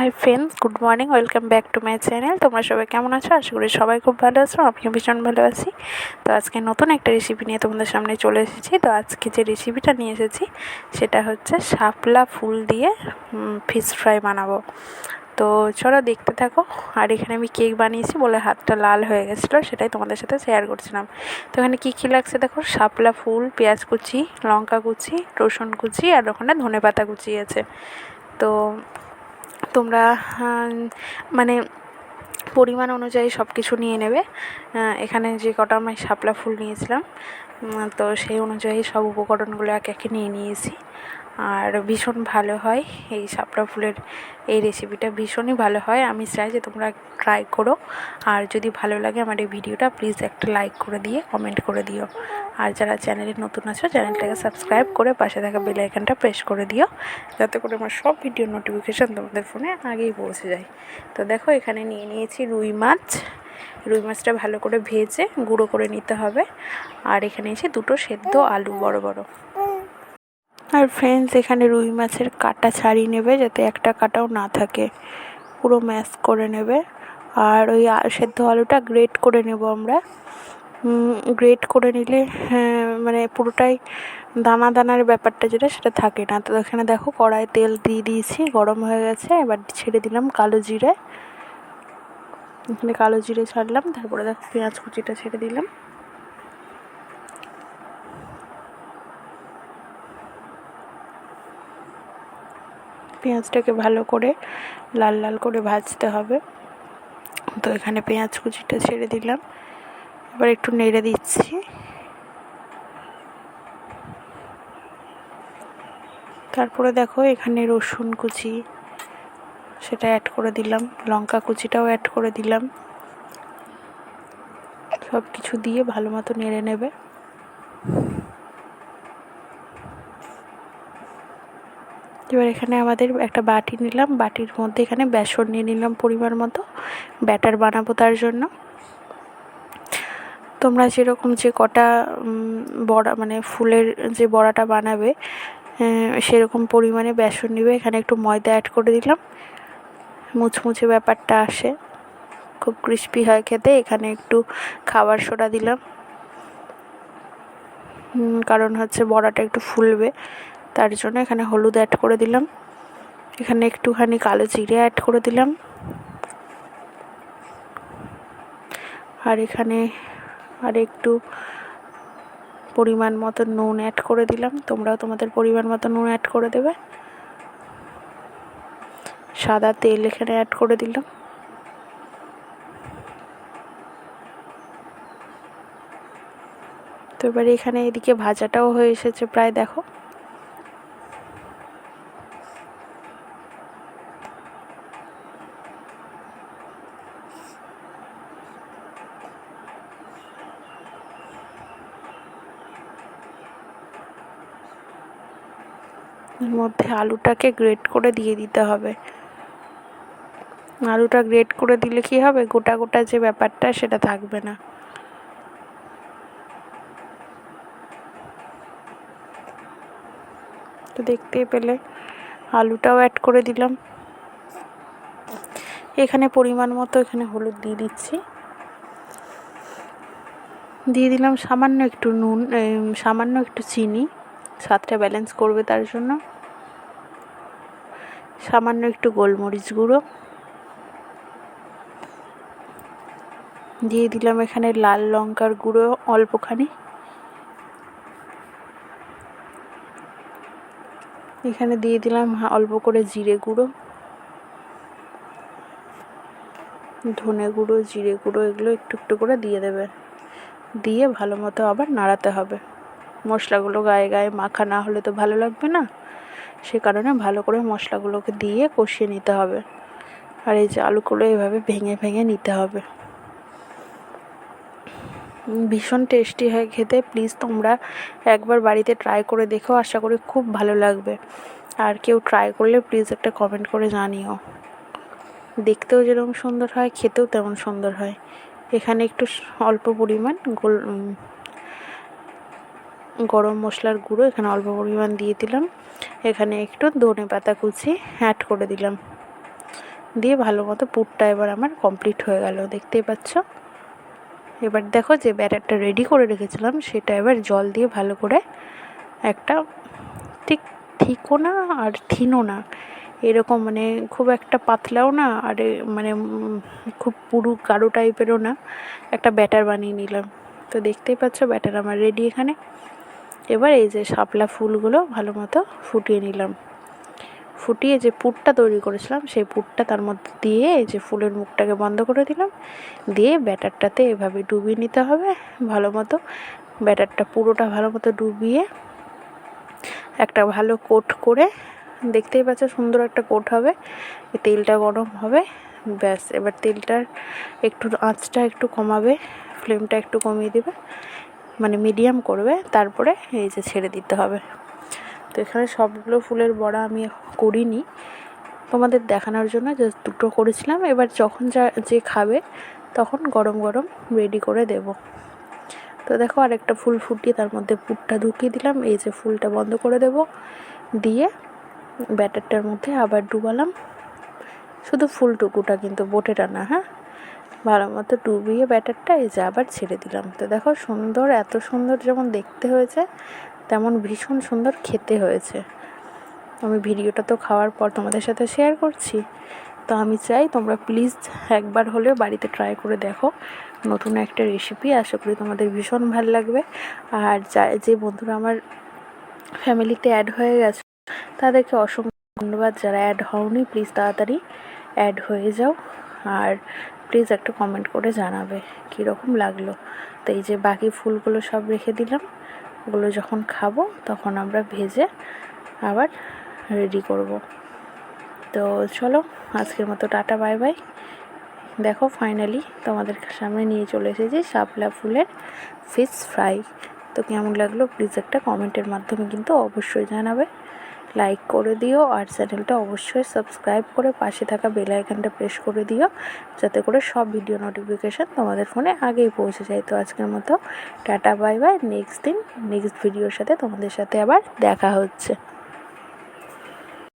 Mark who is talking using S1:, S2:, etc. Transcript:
S1: Hi friends good morning welcome back to my channel তোমরা সবাই কেমন আছো? আশা করি সবাই খুব ভালো আছো, আমিও ভীষণ ভালো আছি। তো আজকে নতুন একটা রেসিপি নিয়ে তোমাদের সামনে চলে এসেছি। তো আজকে যে রেসিপিটা নিয়ে এসেছি, সেটা হচ্ছে শাপলা ফুল দিয়ে ফিশ ফ্রাই বানাবো। তো চলো দেখতে থাকো। আর এখানে আমি কেক বানিয়েছি বলে হাতটা লাল হয়ে গেছিল, সেটাই তোমাদের সাথে শেয়ার করছিলাম। তো এখানে কী কী লাগছে দেখো? শাপলা ফুল, পেঁয়াজ কুচি, লঙ্কা কুচি, রসুন কুচি, আর ওখানে ধনে পাতা কুচি আছে। তো তোমরা মানে পরিমাণ অনুযায়ী সব কিছু নিয়ে নেবে। এখানে যে কটা আমি শাপলা ফুল নিয়েছিলাম তো সেই অনুযায়ী সব উপকরণগুলো এক একে নিয়ে নিয়েছি। আর ভীষণ ভালো হয়। এই শাপলা ফুলের এই রেসিপিটা ভীষণই ভালো হয়। আমি চাই যে তোমরা ট্রাই করো। আর যদি ভালো লাগে আমার এই ভিডিওটা প্লিজ একটা লাইক করে দিয়ে কমেন্ট করে দিও। আর যারা চ্যানেলে নতুন আছো চ্যানেলটাকে সাবস্ক্রাইব করে পাশে থাকা বেল আইকনটা প্রেস করে দিও। যাতে করে আমার সব ভিডিও নোটিফিকেশান তোমাদের ফোনে আগেই পৌঁছে যায়। তো দেখো, এখানে নিয়ে নিয়েছি রুই মাছ। রুই মাছটা ভালো করে ভেজে গুঁড়ো করে নিতে হবে। আর এখানে এসে দুটো সেদ্ধ আলু, বড় বড়। আর ফ্রেন্ডস এখানে রুই মাছের কাটা ছাড়িয়ে নেবে যাতে একটা কাটাও না থাকে। পুরো ম্যাশ করে নেবে। আর ওই সেদ্ধ আলুটা গ্রেট করে নেব আমরা। গ্রেট করে নিলে হ্যাঁ, মানে পুরোটাই দানা দানার ব্যাপারটা যেটা সেটা থাকে না। তো এখানে দেখো কড়াই তেল দিয়ে দিয়েছি গরম হয়ে গেছে। এবার ছেড়ে দিলাম কালো জিরে। এখানে কালো জিরে ছাড়লাম তারপরে দেখো পেঁয়াজ কুচিটা ছেড়ে দিলাম। পেঁয়াজটাকে ভালো করে লাল লাল করে ভাজতে হবে। তো এখানে পেঁয়াজ কুচিটা ছেড়ে দিলাম। এবার একটু নেড়ে দিচ্ছি। তারপরে দেখো এখানে রসুন কুচি সেটা অ্যাড করে দিলাম। লঙ্কা কুচিটাও অ্যাড করে দিলাম। সব কিছু দিয়ে ভালো মতো নেড়ে নেবে। এবার এখানে আমাদের একটা বাটি নিলাম। বাটির মধ্যে এখানে বেসন নিয়ে নিলাম পরিমাণ মতো। ব্যাটার বানাবো তার জন্য। তোমরা যেরকম যে কটা বড়া মানে ফুলের যে বড়াটা বানাবে সেরকম পরিমাণে বেসন নেবে। এখানে একটু ময়দা অ্যাড করে দিলাম। মুচমুচে ব্যাপারটা আসে। খুব ক্রিস্পি হয় খেতে। এখানে একটু খাবার সোডা দিলাম। কারণ হচ্ছে বড়াটা একটু ফুলবে। তার জন্য এখানে হলুদ অ্যাড করে দিলাম। এখানে একটুখানি কালো জিরে অ্যাড করে দিলাম। আর এখানে আর একটু পরিমাণ মতো নুন অ্যাড করে দিলাম। তোমরাও তোমাদের পরিমাণ মতো নুন অ্যাড করে দেবে। সাদা তেল এখানে অ্যাড করে দিলাম। তো এবারে এখানে এদিকে ভাজাটাও হয়ে এসেছে, প্রায় দেখো। মধ্যে আলুটাকে গ্রেট করে দিয়ে দিতে হবে। আলুটা গ্রেট করে দিলে কি হবে? গোটা গোটা যে ব্যাপারটা সেটা থাকবে না। তো দেখতেই পেলে আলুটাও অ্যাড করে দিলাম। এখানে পরিমাণ মতো এখানে হলুদ দিয়ে দিচ্ছি। দিয়ে দিলাম সামান্য একটু নুন সামান্য একটু চিনি। স্বাদটা ব্যালেন্স করবে তার জন্য। সামান্য একটু গোলমরিচ গুঁড়ো। দিয়ে দিলাম এখানে লাল লঙ্কার গুঁড়ো অল্পখানি। এখানে দিয়ে দিলাম অল্প করে জিরে গুঁড়ো। ধনে গুঁড়ো, জিরে গুঁড়ো এগুলো একটু একটু করে দিয়ে দেবে দিয়ে ভালো মতো আবার নাড়াতে হবে। মশলাগুলো গায়ে গায়ে মাখা না হলে তো ভালো লাগবে না। সে কারণে ভালো করে মশলাগুলোকে দিয়ে কষিয়ে নিতে হবে। আর এই যে আলুগুলো এভাবে ভেঙে ভেঙে নিতে হবে। ভীষণ টেস্টি হয় খেতে। প্লিজ তোমরা একবার বাড়িতে ট্রাই করে দেখো, আশা করি খুব ভালো লাগবে। আর কেউ ট্রাই করলে প্লিজ একটা কমেন্ট করে জানিও। দেখতেও যেরকম সুন্দর হয়, খেতেও তেমন সুন্দর হয়। এখানে একটু অল্প পরিমাণ গোল গরম মশলার গুঁড়ো এখানে অল্প পরিমাণ দিয়ে দিলাম। এখানে একটু ধনে পাতা কুচি অ্যাড করে দিলাম। দিয়ে ভালো মতো পুরটা এবার আমার কমপ্লিট হয়ে গেল, দেখতেই পাচ্ছ? এবার দেখো যে ব্যাটারটা রেডি করে রেখেছিলাম, সেটা এবার জল দিয়ে ভালো করে একটা ঠিক ঠিকও না আর থিনও না। এরকম মানে খুব একটা পাতলাও না আর মানে খুব পুরু গাঢ় টাইপেরও না। একটা ব্যাটার বানিয়ে নিলাম। তো দেখতেই পাচ্ছ ব্যাটার আমার রেডি এখানে। এবার এই যে শাপলা ফুলগুলো ভালো মতো ফুটিয়ে নিলাম। ফুটিয়ে যে পুরটা তৈরি করেছিলাম, সেই পুরটা তার মধ্যে দিয়ে এই যে ফুলের মুখটাকে বন্ধ করে দিলাম। দিয়ে ব্যাটারটাতে এভাবে ডুবিয়ে নিতে হবে। ভালো মতো ব্যাটারটা পুরোটা ভালো মতো ডুবিয়ে একটা ভালো কোট করে, দেখতেই পাচ্ছ সুন্দর একটা কোট হবে। তেলটা গরম হবে, ব্যাস। এবার তেলটার একটু আঁচটা একটু কমাবে, ফ্লেমটা একটু কমিয়ে দেবে। মানে মিডিয়াম করবে, তারপরে এই যে ছেড়ে দিতে হবে। তো এখানে সবগুলো ফুলের বড়া আমি করিনি। তোমাদের দেখানোর জন্য জাস্ট দুটো করেছিলাম। এবার যখন যা, যে খাবে, তখন গরম গরম রেডি করে দেব। তো দেখো আরেকটা ফুল ফুটিয়ে তার মধ্যে পুরটা ঢুকিয়ে দিলাম। এই যে ফুলটা বন্ধ করে দেব। দিয়ে ব্যাটারটার মধ্যে আবার ডুবালাম। শুধু ফুলটুকুটা কিন্তু, বোটেটা না হ্যাঁ? ভালো মতো ডুবিয়ে ব্যাটারটা এই যে আবার ছেড়ে দিলাম। তো দেখো সুন্দর, এত সুন্দর যেমন দেখতে হয়েছে, তেমন ভীষণ সুন্দর খেতে হয়েছে। আমি ভিডিওটা তো খাওয়ার পর তোমাদের সাথে শেয়ার করছি। তো আমি চাই তোমরা প্লিজ একবার হলেও বাড়িতে ট্রাই করে দেখো। নতুন একটা রেসিপি আশা করি তোমাদের ভীষণ ভালো লাগবে। আর যা যে বন্ধুরা আমার ফ্যামিলিতে অ্যাড হয়ে গেছে, তাদেরকে অসংখ্য ধন্যবাদ। যারা অ্যাড হওনি প্লিজ তাড়াতাড়ি অ্যাড হয়ে যাও। আর প্লিজ একটা কমেন্ট করে জানাবে কীরকম লাগল। তো এই যে বাকি ফুলগুলো সব রেখে দিলাম। ওগুলো যখন খাব তখন আমরা ভেজে আবার রেডি করব। তো চলো, আজকের মতো টাটা বাই বাই দেখো ফাইনালি তোমাদের সামনে নিয়ে চলে এসেছি শাপলা ফুলের ফিশ ফ্রাই তো কেমন লাগল প্লিজ একটা কমেন্টের মাধ্যমে কিন্তু অবশ্যই জানাবে। লাইক করে দিও আর চ্যানেলটা অবশ্যই সাবস্ক্রাইব করে পাশে থাকা বেল আইকনটা প্রেস করে দিও যাতে করে সব ভিডিও নোটিফিকেশান তোমাদের ফোনে আগেই পৌঁছে যায়। তো আজকের মতো টাটা, বাই বাই। নেক্সট দিন, নেক্সট ভিডিওর সাথে তোমাদের সাথে আবার দেখা হচ্ছে।